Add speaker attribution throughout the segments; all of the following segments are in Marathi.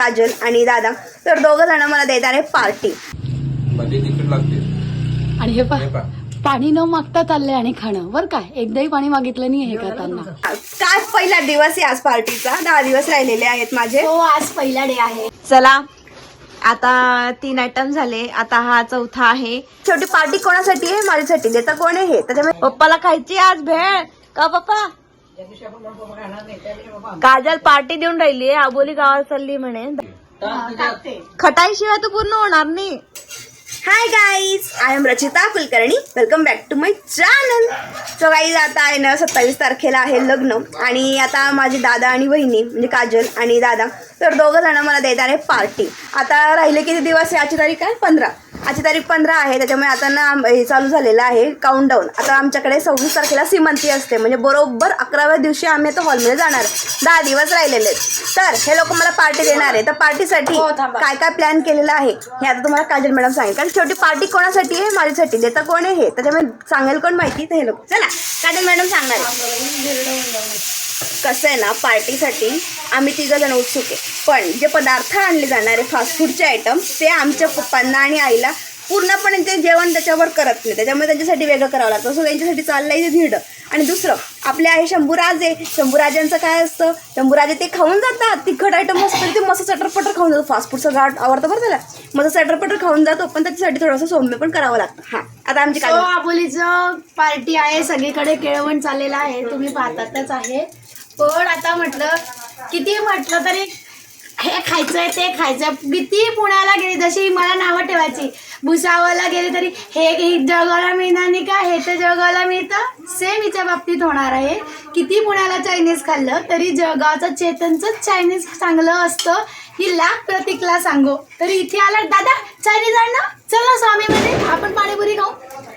Speaker 1: काजल आणि दादा. तर दोघं जण मला देणार आहे पार्टी.
Speaker 2: आणि हे
Speaker 3: पहा.
Speaker 2: पाणी न मागता चाललंय आणि खाणं. बरं काय एकदाही पाणी मागितलं नाही हे करताना.
Speaker 1: काय पहिला दिवस आहे आज पार्टीचा? दहा दिवस राहिलेले आहेत माझे.
Speaker 2: हो आज पहिला डे आहे.
Speaker 1: चला आता तीन आयटम झाले. आता हा चौथा आहे. शेवटी पार्टी कोणासाठी आहे? माझ्यासाठी. देता कोण आहे हे? त्याच्यामुळे पप्पाला खायची आज भेळ. का पप्पा? काजल पार्टी देऊन राहिली आहे आबोली गावात चालली म्हणे. खटाई शिवाय तर पूर्ण होणार नाही. Hi guys I am Rachita Kulkarni. Welcome back to my channel so guys आता आहे ना सत्तावीस तारखेला आहे लग्न. आणि आता माझे दादा आणि बहिणी म्हणजे काजल आणि दादा तर दोघं जण मला देणार आहे पार्टी. आता राहिले किती दिवस? आहे आजची तारीख आहे पंधरा. आजची तारीख पंधरा आहे त्याच्यामुळे आता ना हे चालू झालेलं आहे काउंटडाऊन आता आमच्याकडे सव्वीस तारखेला सीमंती असते म्हणजे बरोबर अकराव्या दिवशी आम्ही आता हॉलमध्ये जाणार. दहा दिवस राहिलेले आहेत. तर हे लोक मला पार्टी देणार आहे. तर पार्टीसाठी काय काय प्लॅन केलेलं आहे हे आता तुम्हाला काजल मॅडम सांगेल. कारण शेवटी पार्टी कोणासाठी आहे? माझ्यासाठी. देता कोण आहे हे? त्याच्यामुळे सांगेल कोण माहिती? तर हे लोक. चला काजल मॅडम सांगणार आहे. कसं आहे ना पार्टीसाठी आम्ही तिघं जण उत्सुक आहे. पण जे पदार्थ आणले जाणारे फास्ट फूडचे आयटम ते आमच्या पप्पांना आणि आईला पूर्णपणे ते जेवण त्याच्यावर करत नाही. त्याच्यामुळे त्यांच्यासाठी वेगळं करावं लागतं. सो त्यांच्यासाठी चाललंय ते धिरडं आणि दुसरं आपले आहे शंभूराजे शंभूराजांचं काय असतं? शंभूराजे ते खाऊन जातात. तिखट आयटम असतं ते मस्त चटरपटर खाऊन जातो फास्ट फूडचं गाठ आवडतं बरं त्याला. मस्त चटरपटर खाऊन जातो पण त्याच्यासाठी थोडंसं सौम्य पण करावं लागतं. हां आता आमची काय
Speaker 2: आबोलीचं पार्टी आहे. सगळीकडे केळवण चाललेलं आहे. तुम्ही पाहतातच आहे. पण आता म्हटलं किती म्हटलं तरी हे खायचंय ते खायचं किती पुण्याला गेली जशी मला नावं ठेवायची. भुसावळला गेली तरी हे हे जगाला मिळणार नाही का? हे तर जगाला मिळतं. सेम हिच्या बाबतीत होणार आहे. किती पुण्याला चायनीज खाल्लं तरी जगावचं चेतनचं चायनीज चांगलं असतं. ही लाख प्रतीकला सांगो. तरी इथे आला दादा चायनीज आणणं चला स्वामीमध्ये. आपण पाणीपुरी खाऊ.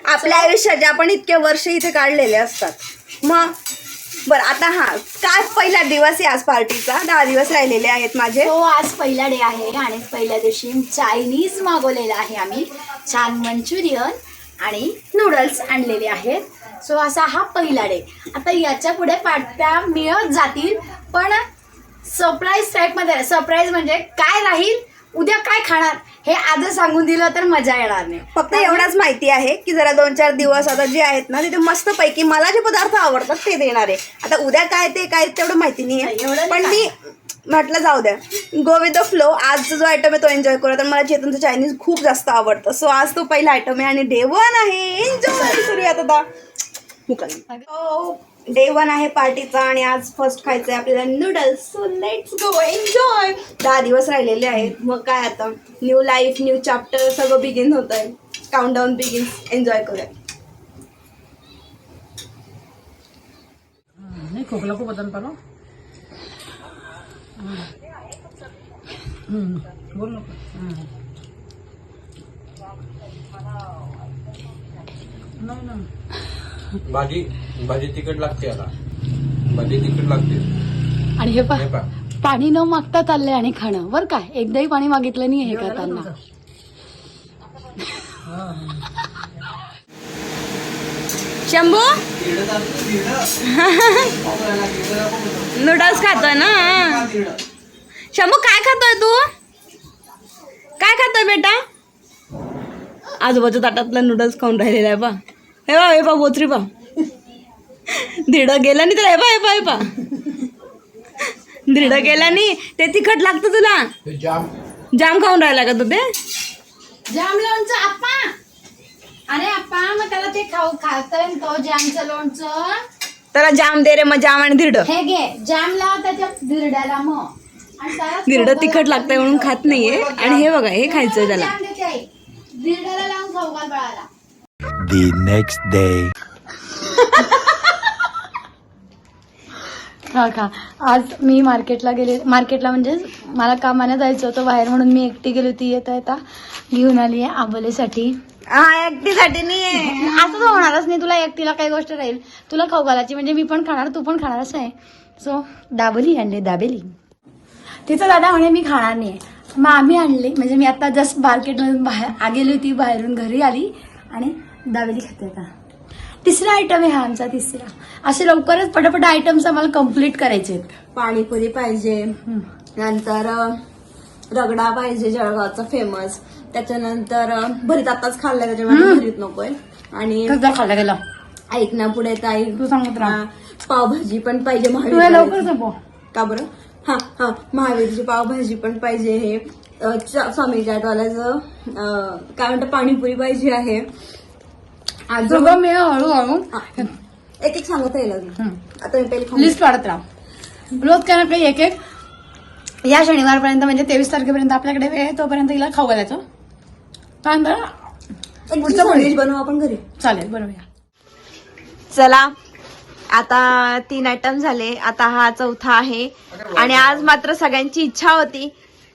Speaker 1: आपल्या आयुष्याचे आपण इतके वर्ष इथे काढलेले असतात. मग बरं आता हा काय पहिला दिवस आहे आज पार्टीचा? दहा दिवस राहिलेले आहेत माझे.
Speaker 2: हो आज पहिला डे आहे आणि पहिल्या दिवशी चायनीज मागवलेलं आहे आम्ही. छान मंचुरियन आणि नूडल्स आणलेले आहेत. सो असा हा पहिला डे. आता याच्यापुढे पाट्या मिळत जातील पण सरप्राईज टाईपमध्ये सरप्राईज म्हणजे काय राहील? उद्या काय खाणार? हे आजच सांगून दिलं तर मजा येणार नाही.
Speaker 1: फक्त एवढाच माहिती आहे की जरा दोन चार दिवस आता जे आहेत ना तिथे मस्त पैकी मला जे पदार्थ आवडतात ते देणार आहे. आता उद्या काय ते काय तेवढं माहिती नाही आहे.
Speaker 2: एवढं
Speaker 1: पण मी म्हटलं जाऊ द्या. गो विथ द फ्लो आजचा जो आयटम आहे तो एन्जॉय करू तर मला चेतनचं चायनीज खूप जास्त आवडतं. सो आज तो पहिला आयटम आहे आणि डे वन आहे. एन्जॉय करूयात आता. डे वन आहे पार्टीचा आणि आज फर्स्ट खायचं आहे आपल्याला noodles so let's go enjoy दहा दिवस राहिलेले आहेत. मग काय आता? न्यू लाईफ न्यू चॅप्टर सगळं बिगिन होत आहे काउंटडाऊन बिगिन एन्जॉय करूया
Speaker 4: नाही खोकला खूप बदल पालो. बोल नको. नाही ना
Speaker 3: भाजी भाजी तिकीट लागते याला. मध्ये तिकीट लागते.
Speaker 2: आणि हे पा
Speaker 3: हे.
Speaker 2: पाणी न मागता चाललंय आणि खाणं. बरं काय एकदाही पाणी मागितलं नाही हे करताना
Speaker 1: शंभू? नूडल्स खातोय ना? शंभू काय खातोय तू? काय खातोय बेटा? आजूबाजू ताटातलं नूडल्स खाऊन राहिलेलं आहे बा हे बा हे बा बोचरी बा. धिडं गेलं नाही तर हे बा हे बा हे बा. धिडं गेलं नाही ते तिखट लागतं तुला.
Speaker 3: जाम.
Speaker 1: जाम खाऊन राहिला का तू ते?
Speaker 2: जाम लोणचं आप्पा. अरे आप्पा मग त्याला ते खाऊ खातोय तो जामचं लोणचं.
Speaker 1: त्याला जाम दे रे मग जाम आणि धिरडं
Speaker 2: हे घे जाम लाव त्याच्या धिरड्याला मग. आणि त्याला
Speaker 1: धिरडं
Speaker 2: खोबरं
Speaker 1: तिखट लागतंय म्हणून खात नाहीये. आणि हे बघा हे खायचंय त्याला.
Speaker 2: जाम देते आई. धिरड्याला लावून खाऊ घाल बाळाला.
Speaker 5: The next day.
Speaker 2: हा का? आज मी मार्केटला गेले मार्केटला म्हणजे मला कामाने जायचं होतं बाहेर म्हणून मी एकटी गेली होती. येता येता घेऊन आली आहे आंबोलीसाठी.
Speaker 1: हा एकटीसाठी नाही
Speaker 2: असं तर होणारच नाही. तुला एकटीला काही गोष्ट राहील. तुला खाऊ घालायची म्हणजे मी पण खाणार तू पण खाणार असं आहे. सो दाबेली आणली दाबेली. तिचं दादा म्हणे मी खाणार नाही मग आम्ही आणली. म्हणजे मी आता जस्ट मार्केटमधून बाहेर आ गेली होती बाहेरून घरी आली. आणि दाबेली खाते आता तिसरा आयटम आहे हा आमचा तिसरा. असे लवकरच पटापट आयटम्स आम्हाला कंप्लीट करायचे आहेत.
Speaker 1: पाणीपुरी पाहिजे नंतर रगडा पाहिजे जळगावचा फेमस त्याच्यानंतर अं, भरीत आताच खाल्लाय त्याच्यामुळे भरीत नकोय. आणि
Speaker 2: खाल्ला गेला
Speaker 1: ऐक ना पुढे ताई.
Speaker 2: तू सांगत राहा
Speaker 1: पावभाजी पण पाहिजे महावीर
Speaker 2: लवकर संपव
Speaker 1: का बरं? हा हा. महावीरची पावभाजी पण पाहिजे हे. अं, च- स्वामी चाटवाल्याचं अं, काय म्हणतं पाणीपुरी पाहिजे आहे.
Speaker 2: सगळं मी हळूहळू.
Speaker 1: एक एक सांगत राहिलं. आता मी पहिले खाऊन
Speaker 2: लिस्ट वाढत राहा. रोज काय ना काही एक एक. या शनिवारपर्यंत म्हणजे तेवीस तारखेपर्यंत आपल्याकडे वेळ आहे तोपर्यंत हिला खाऊ घालायचं. त्यानंतर पुढचं पुढे.
Speaker 1: बनवू आपण घरी.
Speaker 2: चालेल बरोबर या.
Speaker 1: चला आता तीन आयटम झाले. आता हा चौथा आहे. आणि आज मात्र सगळ्यांची इच्छा होती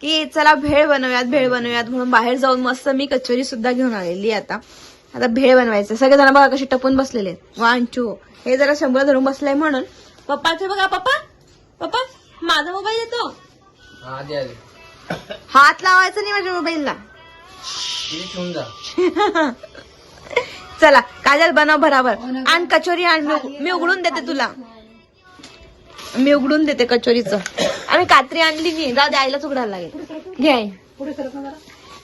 Speaker 1: की चला भेळ बनवूयात भेळ बनवूयात म्हणून बाहेर जाऊन मस्त मी कचोरी सुद्धा घेऊन आलेली आता. आता भेळ बनवायचं. सगळेजण बघा कसे टपून बसलेले टू हे जरा शंभर धरून बसलाय म्हणून. पप्पाचे बघा पप्पा. पप्पा माझा मोबाईल येतो. हात लावायचा नाही माझ्या मोबाईलला चला काजल बनव बराबर. आण कचोरी आण. मी उघ- मी उघडून देते तुला. मी उघडून देते कचोरीचं. आम्ही कात्री आणली नाही. जाऊ दे आईलाच उघडायला लागेल. घे आई.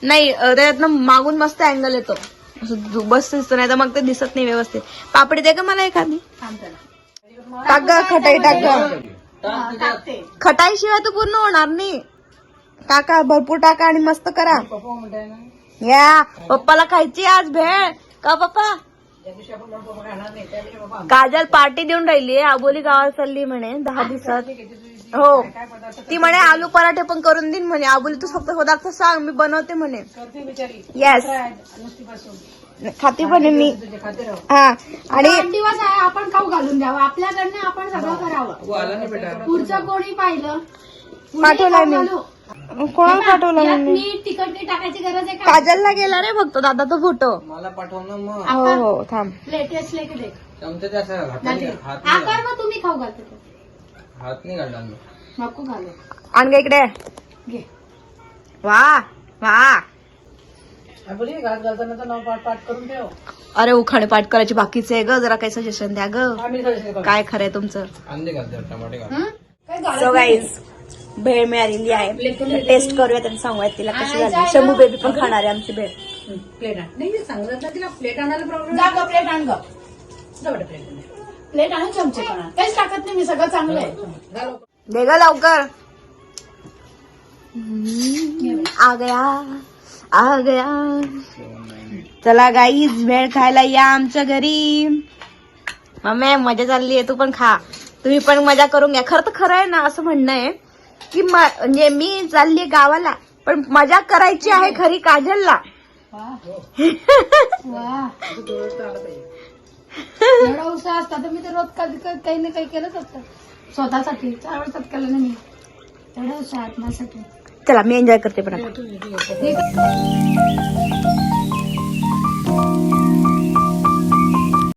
Speaker 1: नाही त्याच्यातनं मागून मस्त अँगल येतो. असं बस नाही तर मग ते दिसत नाही व्यवस्थित. पापडी दे का मला एखादी? टाक ग खटाई टाक. ग खटाई शिवाय तर पूर्ण होणार नाही. टाका भरपूर टाका आणि मस्त करा. या पप्पाला खायची आज भेळ का पप्पा? काजल पार्टी देऊन राहिली आबोली गावात चालली म्हणे दहा दिवसात. हो. ती म्हणे आलू पराठे पण करून देईन म्हणे. आबोली तू फक्त पदार्थ सांग मी बनवते म्हणे. येस खाते म्हणे मी. हा. आणि
Speaker 2: दिवस आहे आपण खाऊ घालून द्यावं. आपल्याकडनं आपण सगळं करावं.
Speaker 3: आला नाही बेटा.
Speaker 2: पुढचं कोणी पाहिलं? खाऊ
Speaker 1: मी. कोणाला पाठवलं मी?
Speaker 2: नाही टाकायची गरज आहे
Speaker 1: काजलला गेला रे फक्त दादाचा फोटो.
Speaker 3: मला पाठव ना मग.
Speaker 1: हो हो थांब.
Speaker 2: लेटेस्ट लेके दे.
Speaker 3: चमचे ते असं हात नाही हात
Speaker 2: हा
Speaker 3: नाही
Speaker 2: कर मग तुम्ही खाऊ घालते. ते.
Speaker 3: हात नाही घालला मी.
Speaker 2: नको घालू.
Speaker 1: आण ग इकडे.
Speaker 2: घे.
Speaker 1: वा वा.
Speaker 4: बोली घात घालताना नाव पाठ पाठ करून ठेव.
Speaker 1: अरे उखाणे पाठ करायची बाकीचे आहे ग. जरा काही सजेशन द्या ग.
Speaker 4: आम्ही सजेस्ट करतो.
Speaker 1: काय खरंय तुमचं?
Speaker 3: अंडे घालते टमाटे घाल.
Speaker 2: काय घालत
Speaker 1: सो गाईज भेळ मिळालेली आहे. टेस्ट करूया आणि सांगूयात तिला कशी झाली. शंभू बेबी पण खाणार आहे आमची भेळ.
Speaker 4: हं, प्लेट आण. नाही सांगत ना तिला प्लेट आणायला प्रॉब्लेम
Speaker 2: जा ग प्लेट आण ग.
Speaker 4: प्लेट.
Speaker 2: प्लेट आणि चमचे पण. काहीच टाकत नाही मी सगळं चांगलं आहे.
Speaker 1: दे ग लवकर. आ गया आ गया. चला गाईज भेळ खायला या आमच्या घरी. मम्मी मजा चालली आहे तू पण खा. तुम्ही पण मजा करून घ्या. खरं तर खरं आहे ना असं म्हणणं आहे की म- म्हणजे मी चालली गावाला पण मजा करायची आहे खरी काजलला.
Speaker 2: एवढा उत्साह असता तर मी तर रोज कधी काही ना काही केलंच असतं. स्वतःसाठी चार वर्षात केलं नाही मी. एवढा उत्साह माझ्यासाठी
Speaker 1: चला मी एन्जॉय करते पण आता
Speaker 2: ठीक आहे.